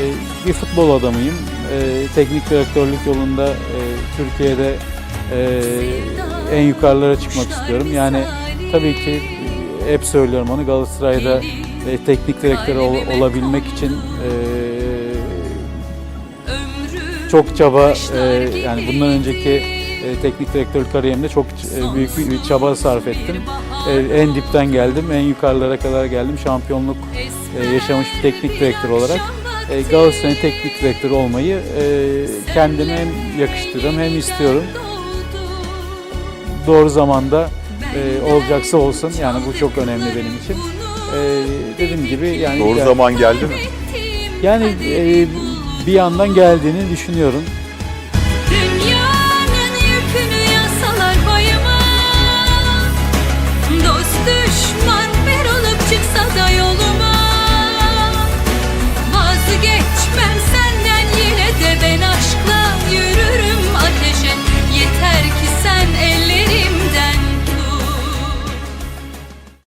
E, bir futbol adamıyım. E, teknik direktörlük yolunda e, Türkiye'de e, en yukarılara çıkmak istiyorum. Yani tabii ki e, hep söylüyorum onu Galatasaray'da teknik direktör ol- olabilmek için çok çaba yani bundan önceki teknik direktör kariyerimde çok büyük bir, çaba sarf ettim. En dipten geldim, en yukarılara kadar geldim. Şampiyonluk yaşamış bir teknik direktör olarak e, Galatasaray'ın teknik direktörü olmayı e, kendime hem yakıştırıyorum hem istiyorum. Doğru zamanda e, olacaksa olsun. Yani bu çok önemli benim için. E, dediğim gibi yani Doğru yani- zaman geldi mi? yani e, bir yandan geldiğini düşünüyorum.